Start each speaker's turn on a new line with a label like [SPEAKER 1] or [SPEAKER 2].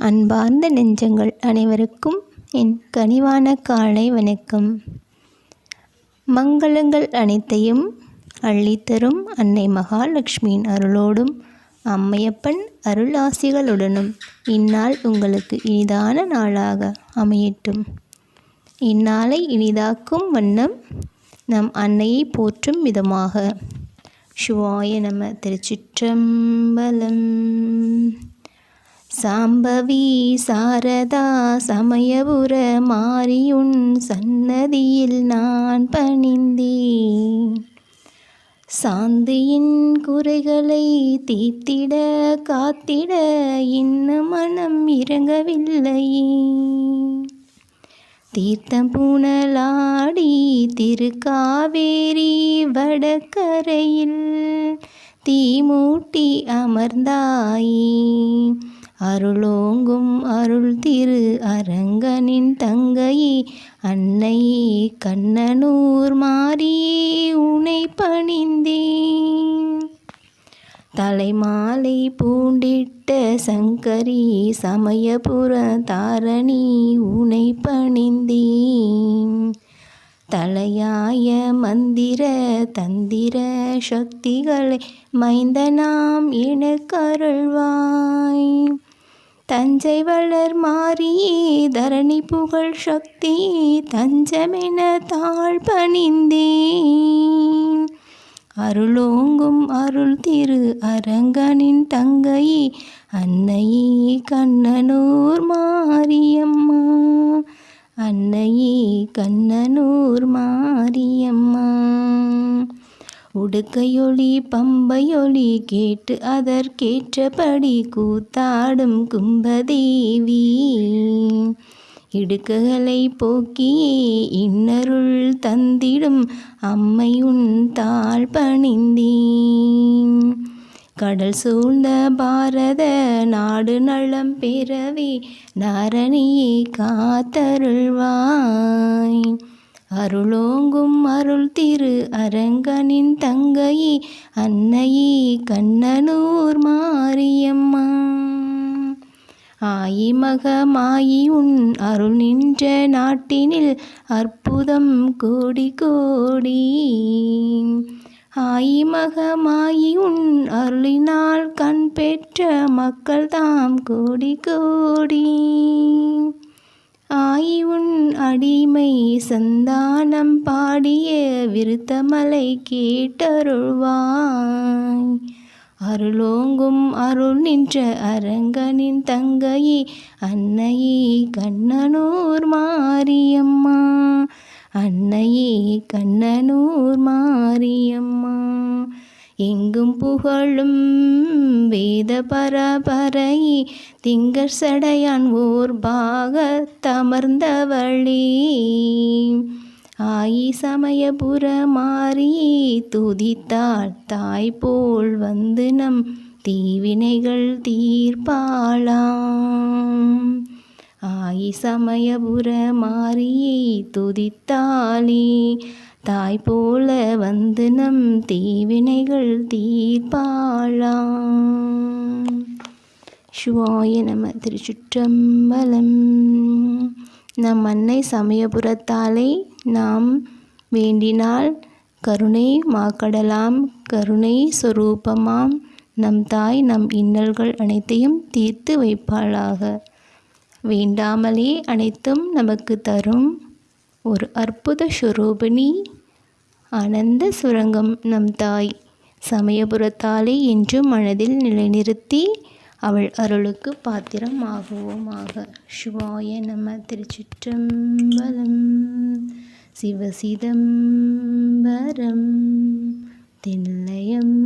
[SPEAKER 1] அன்பார்ந்த நெஞ்சங்கள் அனைவருக்கும் என் கனிவான காலை வணக்கம். மங்களங்கள் அனைத்தையும் அள்ளித்தரும் அன்னை மகாலட்சுமியின் அருளோடும் அம்மையப்பன் அருளாசிகளுடனும் இந்நாள் உங்களுக்கு இனிதான நாளாக அமையட்டும். இந்நாளை இனிதாக்கும் வண்ணம் நம் அன்னையை போற்றும் விதமாக. சிவாய நம திருச்சிற்றம்பலம். சாம்பவி சாரதா சமயபுர மாரியுன் சன்னதியில் நான் பணிந்தேன். சாந்தியின் குறைகளை தீத்திட காத்திட இன்னும் மனம் இறங்கவில்லையே. தீர்த்தம் பூனலாடி திருக்காவேரி வடக்கரையில் தீமூட்டி அமர்ந்தாயே. அருளோங்கும் அருள் திரு அரங்கனின் தங்கையே அன்னையே கண்ணனூர் மாறியே உனை பணிந்தேன். தலைமாலை பூண்டிட்ட சங்கரி சமயபுர தாரணி உனை பணிந்தேன். தலையாய மந்திர தந்திர சக்திகளை மைந்தனாம் எனக்கருள்வாய் தஞ்சை வளர் மாறியே தரணி புகழ் சக்தி தஞ்சமென தாழ் பணிந்தேன் அருளோங்கும் அருள் திரு அரங்கனின் தங்கையே அன்னையே கண்ணனூர் மாரியம்மா. அன்னையே கண்ணனூர் மாரியம்மா. உடுக்கையொளி பம்பையொளி கேட்டு அதற்கேற்றபடி கூத்தாடும் கும்பதேவி. இடுக்குகளை போக்கியே இன்னருள் தந்திடும் அம்மையுன் தாழ் பணிந்தேன் கடல் சூழ்ந்த பாரத நாடு நலம் பெறவே நரணியை காத்தருள்வாய். அருளோங்கும் அருள் திரு அரங்கனின் தங்கையே அன்னையே கண்ணனூர் மாரியம்மா. ஆயி மகமாயி உன் அருள் நின்ற நாட்டினில் அற்புதம் கோடி கோடி. ஆயி மகமாயி உன் அருளினால் கண் பெற்ற மக்கள் தாம் கோடி கோடி. தாய் உன் அடிமை சந்தானம் பாடிய விருத்தமலை கேட்டருள்வாய். அருளோங்கும் அருள் நின்ற அரங்கனின் தங்கையே அன்னையே கண்ணனூர் மாரியம்மா. அன்னையே கண்ணனூர் மாரியம்மா. எங்கும் புகழும் வேத பரபரை திங்கர் சடையான் ஓர் பாக பாகத்தமர்ந்தவளே ஆயி சமயபுர மாறி துதித்தாள் தாய் போல் வந்து நம் தீவினைகள் தீர்ப்பாளாம். ஆயி சமயபுர மாறியை துதித்தாளே தாய் போல வந்து நம் தீவினைகள் தீர்ப்பாளாம். சிவாய நம திருச்சுற்றம்பலம். நம் அன்னை சமயபுரத்தாலே நாம் வேண்டினால் கருணை மாக்கடலாம் கருணை சொரூபமாம். நம் தாய் நம் இன்னல்கள் அனைத்தையும் தீர்த்து வைப்பாளாக. வேண்டாமலே அனைத்தும் நமக்கு தரும். ஒரு அற்புத சுரூபிணி. ஆனந்த சுரங்கம் நம் தாய். சமயபுரத்தாலே என்றும் மனதில் நிலைநிறுத்தி அவள் அருளுக்கு பாத்திரம் ஆகுவோமாக சிவாய நம திருச்சிற்றம்பலம். சிவசிதம்பரம் தில்லையம்